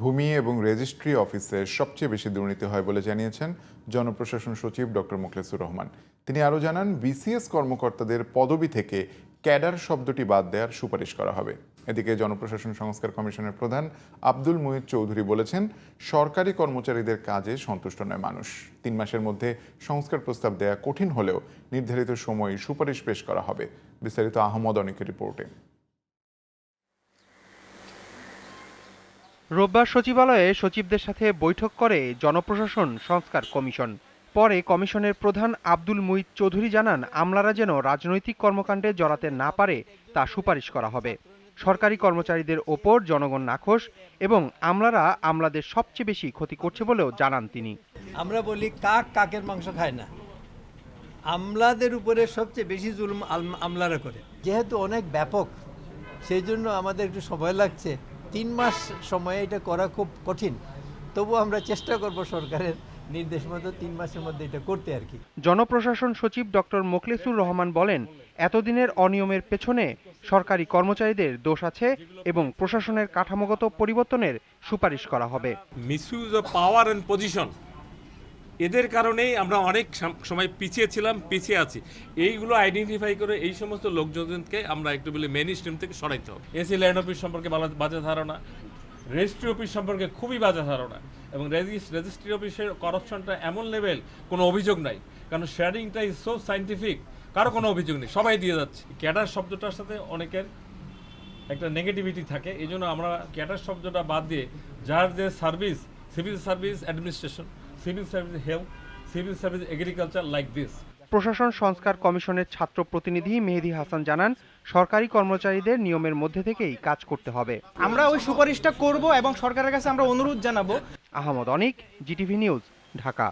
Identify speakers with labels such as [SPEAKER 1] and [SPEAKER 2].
[SPEAKER 1] ভূমি এবং রেজিস্ট্রি অফিসে সবচেয়ে বেশি দুর্নীতি হয় বলে জানিয়েছেন জনপ্রশাসন সচিব ডক্টর মুখলেসুর রহমান। তিনি আরও জানান, বিসিএস কর্মকর্তাদের পদবি থেকে ক্যাডার শব্দটি বাদ দেওয়ার সুপারিশ করা হবে। এদিকে জনপ্রশাসন সংস্কার কমিশনের প্রধান আব্দুল মুহিত চৌধুরী বলেছেন, সরকারি কর্মচারীদের কাজে সন্তুষ্ট নয় মানুষ। তিন মাসের মধ্যে সংস্কার প্রস্তাব দেয়া কঠিন হলেও নির্ধারিত সময়ে সুপারিশ পেশ করা হবে। বিস্তারিত আহমদ অনেকের রিপোর্টে।
[SPEAKER 2] রোববার সচিবালয়ে সচিবদের সাথে বৈঠক করে জনপ্রশাসন সংস্কার কমিশন। পরে কমিশনের প্রধান আব্দুল মুইত চৌধুরী জানান, আমলারা যেন রাজনৈতিক কর্মকাণ্ডে জড়াতে না পারে তা সুপারিশ করা হবে। সরকারি কর্মচারীদের ওপর জনগণ নাখোশ এবং আমলারা আমলাদের সবচেয়ে বেশি ক্ষতি করছে বলেও জানান তিনি।
[SPEAKER 3] আমরা বলি, কাক কাকের মাংস খায় না। আমলাদের উপরে সবচেয়ে বেশি জুলুম আমলারা করে। যেহেতু অনেক ব্যাপক, সেই জন্য আমাদের একটু সময় লাগছে। তিন মাস সময়ে এটা করা খুব কঠিন। তবু আমরা চেষ্টা করব সরকারের নির্দেশ মতো তিন মাসের মধ্যে এটা করতে আর কি।
[SPEAKER 2] জনপ্রশাসন সচিব ডক্টর মোখলেসুর রহমান বলেন এতদিনের অনিয়মের পেছনে সরকারি কর্মচারীদের দোষ আছে এবং প্রশাসনের কাঠামোগত পরিবর্তনের সুপারিশ করা হবে।
[SPEAKER 4] Misuse of power and position এদের কারণেই আমরা অনেক সময় পিছিয়ে ছিলাম, পিছিয়ে আছি। এইগুলো আইডেন্টিফাই করে এই সমস্ত লোকজনকে আমরা একটু বলি মেন স্ট্রিম থেকে সরাইতে হবে। এসি ল্যান্ড অফিস সম্পর্কে বাজে ধারণা রেজিস্ট্রি অফিস সম্পর্কে খুবই বাজে ধারণা এবং রেজিস্ট্রি অফিসের করাপশনটা এমন লেভেল কোনো অভিযোগ নাই। কারণ শেয়ারিংটা ইজ সো সাইন্টিফিক কারও কোনো অভিযোগ নেই, সবাই দিয়ে যাচ্ছে। ক্যাডার শব্দটার সাথে অনেকের একটা নেগেটিভিটি থাকে এই জন্য আমরা ক্যাটার শব্দটা বাদ দিয়ে যার যে service civil service administration civil service health civil service agriculture like this
[SPEAKER 2] প্রশাসন সংস্কার কমিশনের ছাত্র প্রতিনিধি মেহেদি হাসান জানান সরকারি কর্মচারীদের নিয়মের মধ্যে থেকেই কাজ করতে হবে।
[SPEAKER 5] আমরা ওই সুপারিশটা করব এবং সরকারের কাছে আমরা অনুরোধ জানাব।
[SPEAKER 2] Ahmad Anik GTV news Dhaka.